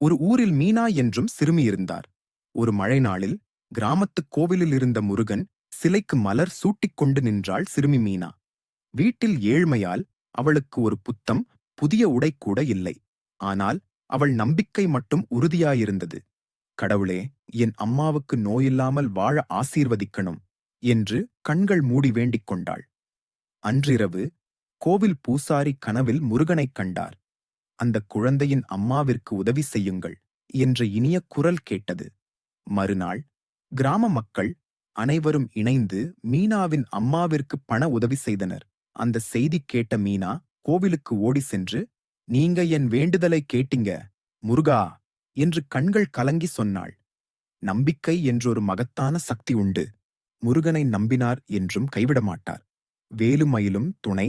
ஒரு ஊரில் மீனா என்றும் சிறுமி இருந்தார் ஒரு மழை நாளில் கிராமத்துக் கோவிலில் இருந்த முருகன் சிலைக்கு மலர் சூட்டிக் கொண்டு நின்றாள் சிறுமி மீனா. வீட்டில் ஏழ்மையால் அவளுக்கு ஒரு புத்தம் புதிய உடை கூட இல்லை. ஆனால் அவள் நம்பிக்கை மட்டும் உறுதியாயிருந்தது. கடவுளே என் அம்மாவுக்கு நோயில்லாமல் வாழ ஆசீர்வதிக்கணும் என்று கண்கள் மூடி வேண்டிக் கொண்டாள். அன்றிரவு கோவில் பூசாரி கனவில் முருகனைக் கண்டார். அந்த குழந்தையின் அம்மாவிற்கு உதவி செய்யுங்கள் என்ற இனிய குரல் கேட்டது. மறுநாள் கிராம மக்கள் அனைவரும் இணைந்து மீனாவின் அம்மாவிற்கு பண உதவி செய்தனர். அந்த செய்தி கேட்ட மீனா கோவிலுக்கு ஓடி சென்று நீங்க என் வேண்டுதலை கேட்டீங்க முருகா என்று கண்கள் கலங்கி சொன்னாள். நம்பிக்கை என்றொரு மகத்தான சக்தி உண்டு. முருகனை நம்பினார் என்றும் கைவிட மாட்டார் வேலுமயிலும் துணை